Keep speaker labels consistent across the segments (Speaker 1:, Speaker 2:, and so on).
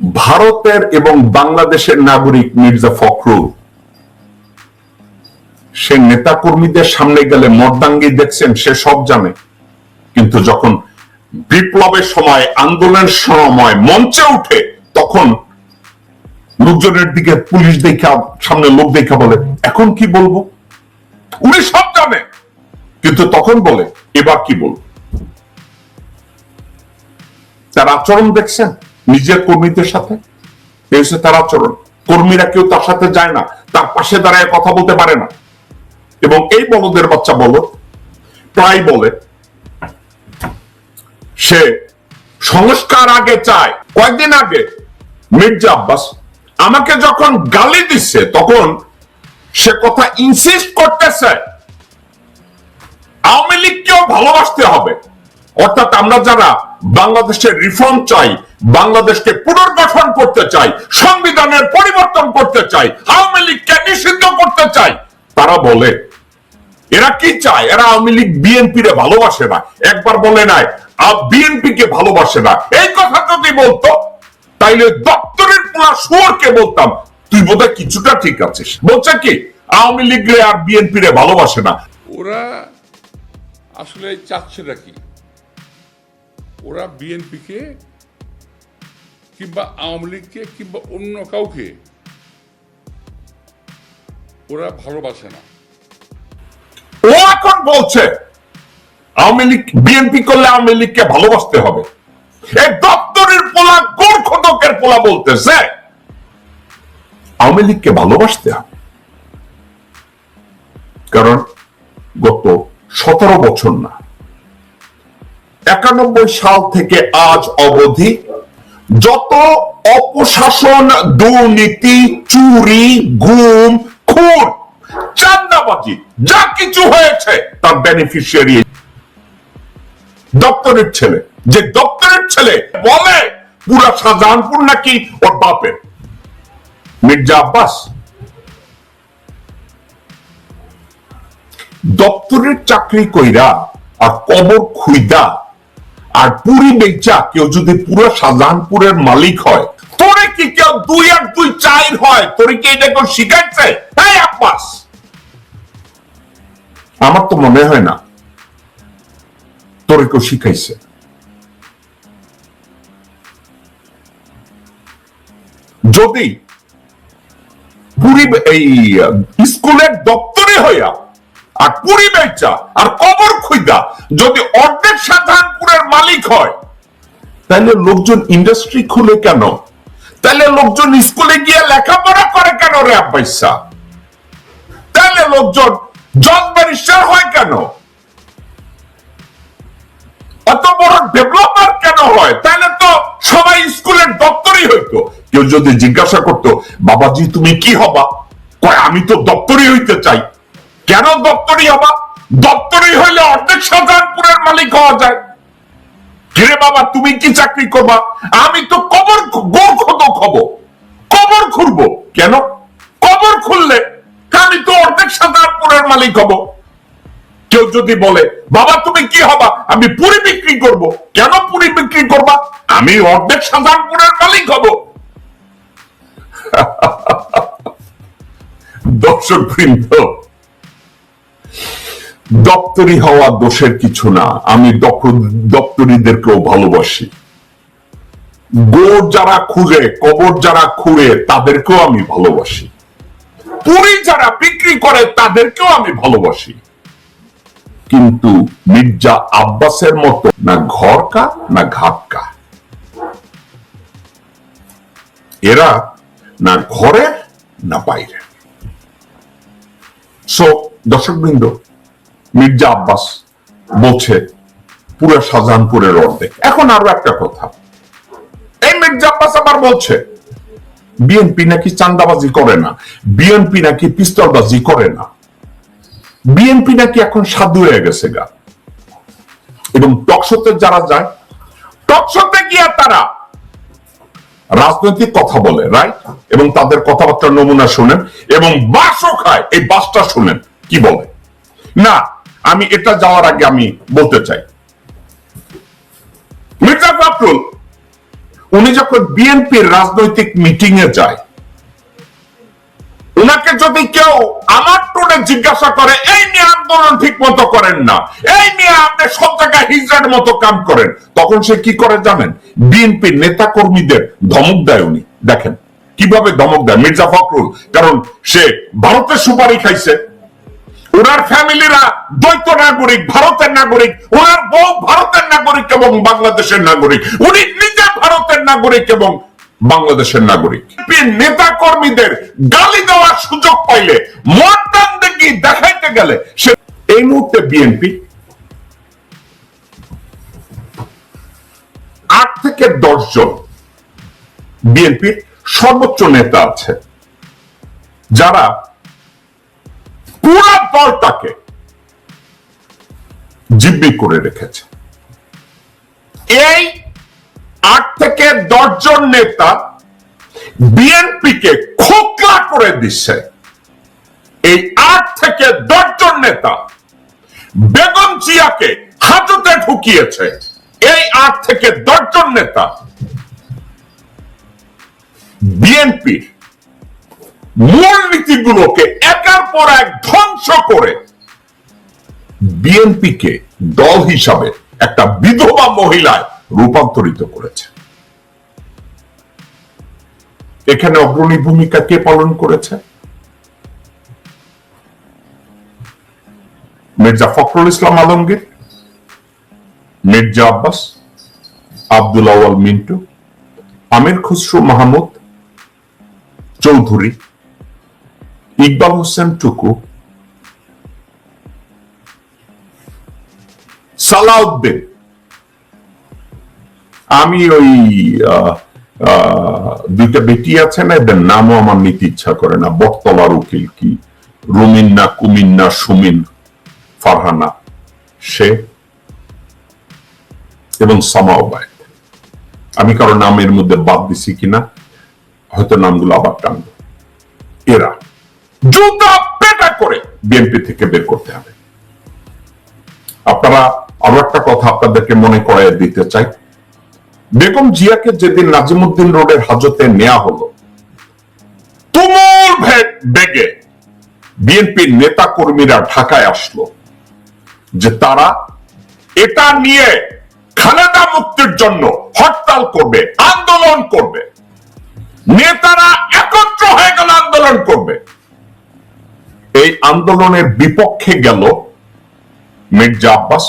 Speaker 1: ভারতের এবং বাংলাদেশের নাগরিক মির্জা ফখরুল। সে নেতা কর্মীদের সামনে গেলে মর্দাঙ্গি দেখছেন, সে সব জানে। কিন্তু যখন বিপ্লবের সময়, আন্দোলনের সময় মঞ্চে উঠে, তখন লোকজনের দিকে, পুলিশ দেখা, সামনে লোক দেখা বলে, এখন কি বলব? উনি সব জানে। কিন্তু তখন বলে, এবার কি বলব? তার আচরণ দেখছেন? নিজের কর্মীদের সাথে? এই হচ্ছে তার আচরণ। কর্মীরা কেউ তার সাথে যায় না, তার পাশে দাঁড়ায় কথা বলতে পারে না। এবং এই বলদের বাচ্চা বলো, প্রায় বলে, সে সংস্কার আগে চায়। কয়েকদিন আগে? মির্জা আব্বাস আমাকে যখন গালি দিচ্ছে তখন সে কথা ইনসিস্ট করতেছে, আওয়ামী লীগকেও ভালোবাসতে হবে। অর্থাৎ আমরা যারা বাংলাদেশের রিফর্ম চাই, বাংলাদেশকে পুনর্গঠন করতে চাই, সংবিধানের পরিবর্তন করতে চাই, আওয়ামী লীগকে নিষিদ্ধ করতে চাই, তারা বলে, এরা কি চায়? এরা আওয়ামী লীগ বিএনপি রে ভালোবাসে না। একবার বলে নাই বিএনপি কে ভালোবাসে না। এই কথা যদি বলতো, তাইলে দপ্তরের পুরা সুরকে বলতাম, তুই বোধহয় কিছুটা ঠিক আছিস। বলছে কি, আওয়ামী লীগ রে আর বিএনপি রে ভালোবাসে না।
Speaker 2: ওরা আসলে চাচ্ছেটা কি ওরা বিএনপিকে কিংবা আওয়ামী লীগকে কিংবা অন্য কাউকে ওরা ভালোবাসে না।
Speaker 1: ও এখন বলছে, আওয়ামী লীগ, বিএনপি করলে আওয়ামী লীগকে ভালোবাসতে হবে। দপ্তরের পোলা গোর্খদকের পোলা বলতেছে, আওয়ামী লীগকে ভালোবাসতে হবে। কারণ গত সতেরো বছর না একানব্বই সাল থেকে আজ অবধি যত অপশাসন, দুর্নীতি, চুরি, গুম, খুন, চান্দাবাজি, যা কিছু হয়েছে, তার বেনিফিশিয়ারি দপ্তরের ছেলে। যে দপ্তরের ছেলে বলে, পুরা শাহজাহানপুর নাকি ওর বাপের? মির্জা আব্বাস। দপ্তরের চাকরি কইরা আর কবর খুইদা আর পুরী বেচা কেউ যদি পুরো শাহজাহানপুরের মালিক হয়, তোরে কি কেউ দুই আর দুই চার হয়? তোরে কি এটা কেউ শিখাচ্ছে আমার তো মনে হয় না তোরে কেউ শিখাইছে। যদি পুরী এই স্কুলের দপ্তরে হইয়া আর পুরি বেচা আর কবর খুইদা, যদি অর্ধেক সাধারণপুরের মালিক হয়, তাহলে লোকজন ইন্ডাস্ট্রি খুলে কেন? তাহলে লোকজন স্কুলে গিয়ে লেখাপড়া করে কেন রে আব্বাইসা তাহলে লোকজন জজ ব্যারিস্টার হয় কেন? অত বড় ডেভেলপার কেন হয়? তাহলে তো সবাই স্কুলের দপ্তরই হইতো। কেউ যদি জিজ্ঞাসা করতো, বাবাজি, তুমি কি হবা? কয়, আমি তো দপ্তরই হইতে চাই। কেন দপ্তরি হবা দপ্তরি হইলে অর্ধেক সাধারণপুরের মালিক হওয়া যায়। কিরে বাবা, তুমি কি চাকরি করবা? আমি তো কবর খোদক হব। কবর খুলবো। কেন? কবর খুললে আমি তো অর্ধেক সাধারণপুরের মালিক হব। কেউ যদি বলে, বাবা, তুমি কি হবা? আমি পুরি বিক্রি করব। কেন পুরি বিক্রি করবা? আমি অর্ধেক সাধারণপুরের মালিক হব। দর্শক বৃন্দ দপ্তরি হওয়া দোষের কিছু না। আমি দপ্তরিদেরকেও ভালোবাসি। গোর যারা খুঁজে, কবর যারা খুঁড়ে, তাদেরকেও আমি ভালোবাসি। পুরি যারা বিক্রি করে, তাদেরকেও আমি ভালোবাসি। কিন্তু মির্জা আব্বাসের মতো না ঘরকা, না ঘাটকা। এরা না ঘরের, না বাইরে সো দর্শকবৃন্দ মির্জা আব্বাস বলছে, পুরো শাহজাহানপুরের অর্ধেক। এখন আরও একটা কথা। এই মির্জা আব্বাস আবার বলছে, বিএনপি নাকি চান্দাবাজি করে না, বিএনপি নাকি পিস্তলবাজি করে না। বিএনপি নাকি এখন সাধু হয়ে গেছে গা। এবং টকশোতে যারা যায়, টকশোতে গিয়ে তারা রাজনৈতিক কথা বলে রাইট এবং তাদের কথাবার্তার নমুনা শুনেন এবং বাসও খায়। এই বাসটা শুনেন, কি বলে? না আমি এটা যাওয়ার আগে আমি বলতে চাই। মির্জা ফখরুল, উনি যখন বিএনপির রাজনৈতিক মিটিং এ যায়, উনাকে যদি কেউ আমার টোনে জিজ্ঞাসা করে, এই নিয়ে আন্দোলন ঠিক মতো করেন না, এই নিয়ে আপনি সব জায়গায় হিজড়ার মতো কাম করেন, তখন সে কি করে জানেন? বিএনপি নেতা কর্মীদের ধমক দেয় উনি। দেখেন, কীভাবে ধমক দেয় মির্জা ফখরুল? কারণ সে ভারতের সুপারি খাইছে। ওনার ফ্যামিলিরা দ্বৈত নাগরিক, ভারতের নাগরিক, ওনার বউ ভারতের নাগরিক এবং বাংলাদেশের নাগরিক। উনি নিজে ভারতের নাগরিক এবং বাংলাদেশের নাগরিক। নেতা কর্মীদের গালি দেওয়ার সুযোগ পাইলে মর্দান দেখি দেখাইতে গেলে সে এই মুহূর্তে বিএনপি আট থেকে দশ জন বিএনপির সর্বোচ্চ নেতা আছে, যারা পুরো দলটাকে জিম্মি করে রেখেছে। এই আট থেকে দশ জন নেতা বিএনপিকে খোকলা করে দিচ্ছে। এই আট থেকে দশ জন নেতা বেগম জিয়াকে হাজতে ঢুকিয়েছে। এই আট থেকে দশ জন নেতা বিএনপির মূলনীতিগুলোকে একের পর এক ধ্বংস করে বিএনপিকে দল হিসাবে একটা বিধবা মহিলায় রূপান্তরিত করেছে। এখানে অগ্রণী ভূমিকা কে পালন করেছে? মির্জা ফখরুল ইসলাম আলমগীর, মির্জা আব্বাস, আব্দুল আওয়াল মিন্টু, আমির খুসরু মাহমুদ, চৌধুরী ইকবাল হোসেন টুকু সালাউদ্দিন আমি ওই দুইটা বেটি আছে না, এদের নামও আমার নিতে ইচ্ছা করে না। বটতলার উকিল কি? রুমিন না কুমিন না সুমিন, ফারহানা, সে এবং সামাওবায় আমি কারও নামের মধ্যে বাদ দিছি কিনা, হয়তো নামগুলো আবার টানবো। জুতা পেটা করে বিএনপি থেকে বের করতে হবে। আপনারা আরও একটা কথা আপনাদেরকে মনে করাই দিতে চাই। বেগম জিয়াকে যেদিন নাজিমুদ্দিন রোডের হাজতে নেওয়া হলো, তুমুল বেগে বিএনপির নেতা কর্মীরা ঢাকায় আসলো যে তারা এটা নিয়ে খালেদা মুক্তির জন্য হরতাল করবে, আন্দোলন করবে। নেতারা একত্র হয়ে গেল, আন্দোলন করবে। এই আন্দোলনের বিপক্ষে গেল মির্জা আব্বাস।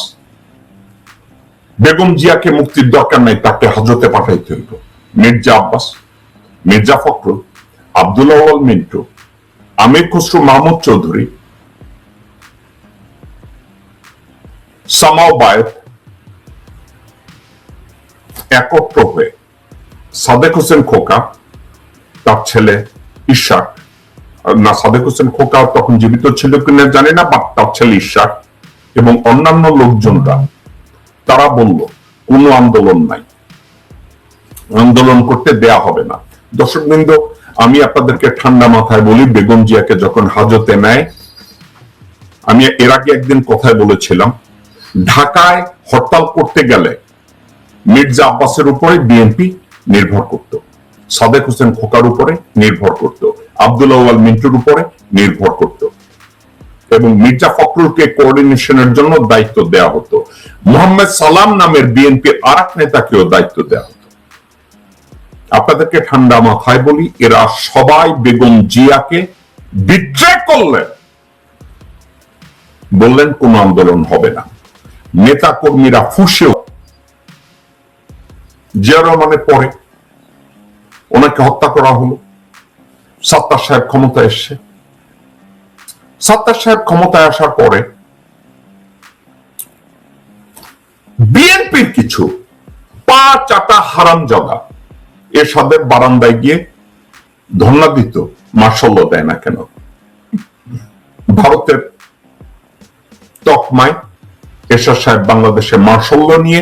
Speaker 1: বেগম জিয়াকে মুক্তির দরকার নাই, তাকে হাজতে পাঠাইতে হইল মির্জা আব্বাস, মির্জা ফখরুল আব্দুল আওয়াল মিন্টু, আমির খসরু মাহমুদ চৌধুরী, সামাও বায়েত একত্র হয়ে সাদেক হোসেন খোকা, তার ছেলে ইশাক না সাদেক হোসেন খোকা তখন জীবিত ছিল কিনা জানি না বা তার ছেলে ইশাক এবং অন্যান্য লোকজনরা, তারা বলল, কোনো আন্দোলন নাই। আন্দোলন করতে দেয়া হবে না। দর্শক বৃন্দ আমি আপনাদেরকে ঠান্ডা মাথায় বলি, বেগম জিয়াকে যখন হাজতে নেয়, আমি এর আগে একদিন কথায় বলেছিলাম, ঢাকায় হরতাল করতে গেলে মির্জা আব্বাসের উপরে বিএনপি নির্ভর করত। সাদেক হোসেন খোকার উপরে নির্ভর করত আব্দুল আওয়াল মিন্টুর উপরে নির্ভর করত। এবং মির্জা ফখরুলকে কোঅর্ডিনেশনের জন্য দায়িত্ব দেওয়া হতো। মোহাম্মদ সালাম নামের বিএনপির আর এক নেতাকেও দায়িত্ব দেওয়া হতো। আপনাদেরকে ঠান্ডা মাথায় বলি, এরা সবাই বেগম জিয়াকে বিদ্রে করলেন। বললেন, কোন আন্দোলন হবে না। নেতা কর্মীরা ফুসেও জিয়া রহমানের পরে ওনাকে হত্যা করা হলো। সাত্তার সাহেব ক্ষমতা এসছে। সাত্তার সাহেব ক্ষমতায় আসার পরে বিএনপির কিছু পা চাটা হারাম জাদা এরশাদের বারান্দায় গিয়ে ধর্ণা দিত মার্শাল্য দেয় না কেন? ভারতের তকমায় এরশাদ সাহেব বাংলাদেশে মার্শাল্য নিয়ে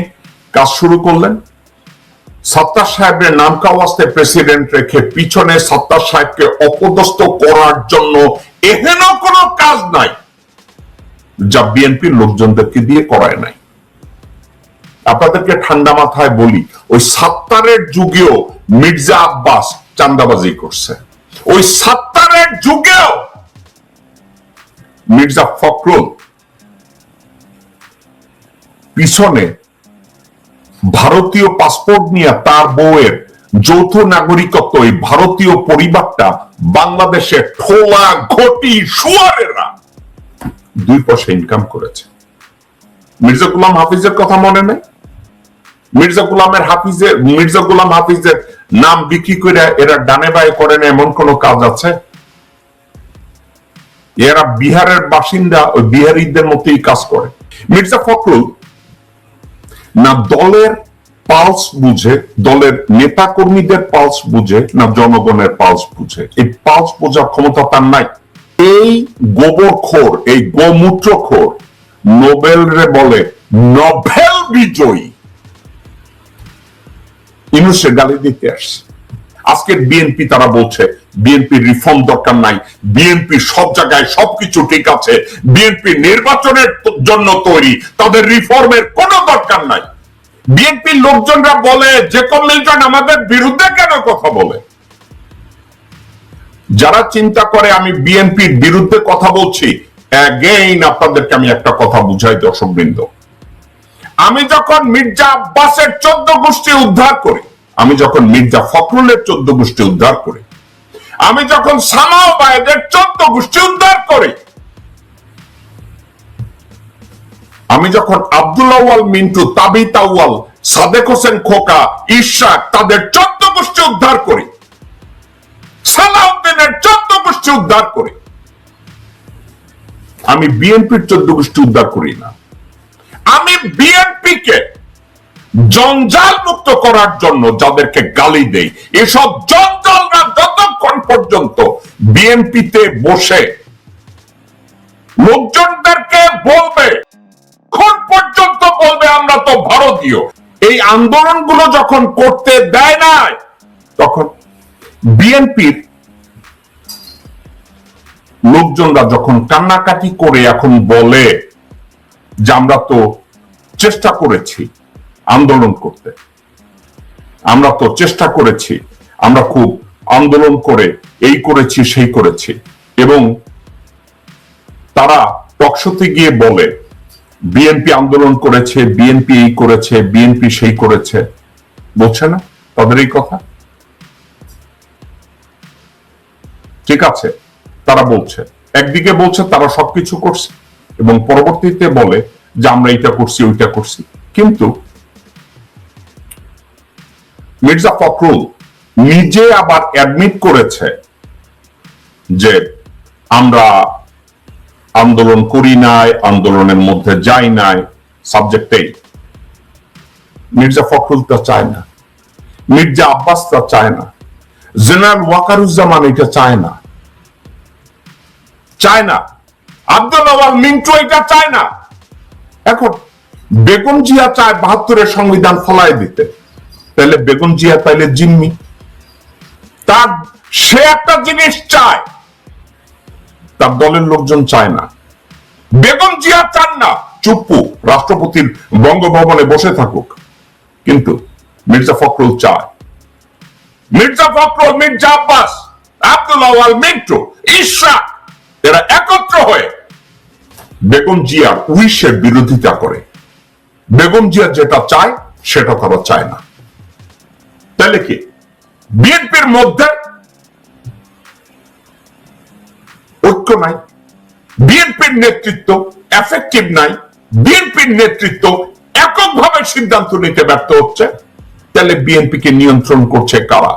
Speaker 1: কাজ শুরু করলেন। সত্তার সাহেবের নাম কাওয়াস্তে প্রেসিডেন্ট রেখে পিছনে সত্তার সাহেবকে অপদস্থ করার জন্য এহেন কোনো কাজ নাই যা বিএনপির লোকজনদেরকে দিয়ে করায় নাই। আপনাদেরকে ঠান্ডা মাথায় বলি, ওই সাত্তারের যুগেও মির্জা আব্বাস চান্দাবাজি করছে। ওই সাত্তারের যুগেও মির্জা ফখরুল পিছনে ভারতীয় পাসপোর্ট নিয়ে তার বউয়ের যৌথ নাগরিকত্ব এই ভারতীয় পরিবারটা বাংলাদেশে ঠোলা ঘটি সুয়ারেরা দুই পয়সা ইনকাম করেছে। মির্জা গুলাম হাফিজের কথা মনে নেই? মির্জা গুলামের হাফিজের, মির্জা গুলাম হাফিজের নাম বিক্রি করে এরা ডানে বায়ে করে না, এমন কোন কাজ আছে? এরা বিহারের বাসিন্দা, ওই বিহারিদের মতোই কাজ করে। মির্জা ফখরুল না দলের পালস বুঝে, দলের নেতা কর্মীদের পালস বুঝে, না জনগণের পালস বুঝে। এই পালস বোঝার ক্ষমতা তার নাই। এই গোবর খোর, এই গোমূত্র খোর নোবেল রে বলে নোবেল বিজয়ী। ইনুসে গালি দিতে আসছে। আজকের বিএনপি তারা বলছে বিএনপি রিফর্ম দরকার নাই। বিএনপি সব জায়গায় সবকিছু ঠিক আছে। বিএনপি নির্বাচনের জন্য তৈরি। তাদের রিফর্মের কোনো দরকার নাই। বিএনপির লোকজনরা বলে যে মিল্টন আমাদের বিরুদ্ধে কেন কথা বলে? যারা চিন্তা করে, আমি বিএনপির বিরুদ্ধে কথা বলছি অ্যাগেইন আপনাদেরকে আমি একটা কথা বুঝাই দর্শক বৃন্দ আমি যখন মির্জা আব্বাসের চোদ্দ গোষ্ঠী উদ্ধার করি, আমি যখন মির্জা ফখরুলের চোদ্দ গোষ্ঠী উদ্ধার করি আমি যখন সামাও বায়েদের চোদ্দ গোষ্ঠী উদ্ধার করি, আমি যখন আব্দুল্লাহ মিন্টু, তাবি তাওয়াল সাদেক হোসেন খোকা, ইশাক, তাদের চোদ্দ গোষ্ঠী উদ্ধার করি, সালাউদ্দিনের চোদ্দ গোষ্ঠী উদ্ধার করি, আমি বিএনপির চোদ্দ গোষ্ঠী উদ্ধার করি না। আমি বিএনপি কে জঞ্জাল মুক্ত করার জন্য যাদেরকে গালি দেই, এসব জঞ্জালরা যতক্ষণ পর্যন্ত বিএনপিতে বসে লোকজনদেরকে বলবে কোন পর্যন্ত বলবে আমরা তো ভারতীয়। এই আন্দোলনগুলো যখন করতে দেয় না তখন বিএনপির লোকজনরা যখন কান্নাকাটি করে এখন বলে যে আমরা তো চেষ্টা করেছি আন্দোলন করতে, আমরা তো চেষ্টা করেছি, আমরা খুব আন্দোলন করে, এই করেছি, সেই করেছি। এবং তারা টকশোতে গিয়ে বলে, বিএনপি আন্দোলন করেছে, বিএনপি এই করেছে, বিএনপি সেই করেছে। বলছে না তাদের এই কথা? ঠিক আছে, তারা বলছে। একদিকে বলছে তারা সবকিছু করছে এবং পরবর্তীতে বলে যে আমরা এটা করছি, ওইটা করছি। কিন্তু মির্জা ফখরুল নিজে আবার অ্যাডমিট করেছে যে আমরা আন্দোলন করি নাই, আন্দোলনের মধ্যে যাই নাই সাবজেক্টেই মির্জা ফখরুল তা চায় না। মির্জা আব্বাস তা চায় না। জেনারেল ওয়াকারুজ্জামান এটা চায় না। চায় না। আব্দুল আওয়াল মিন্টু এটা চায় না। এখন বেগম জিয়া চায় বাহাত্তরের সংবিধান ফলাই দিতে। তাহলে বেগম জিয়া তাইলে জিম্মি। তার সে একটা জিনিস চায় তার দলের লোকজন চায় না। বেগম জিয়া চান না, চুপ্পু রাষ্ট্রপতির বঙ্গভবনে বসে থাকুক। কিন্তু মির্জা ফখরুল চায়। মির্জা ফখরুল, মির্জা আব্বাস, আব্দুল আওয়াল মিন্টু, ইশরাক, এরা একত্র হয়ে বেগম জিয়ার উইশের বিরোধিতা করে। বেগম জিয়া যেটা চায়, সেটা তারা চায় না। তাহলে কি? বিএনপির মধ্যে ঐক্য নাই, বিএনপির নেতৃত্ব এফেক্টিভ নাই, বিএনপির নেতৃত্ব এককভাবে সিদ্ধান্ত নিতে ব্যর্থ হচ্ছে, তাহলে বিএনপিকে নিয়ন্ত্রণ করছে কারা?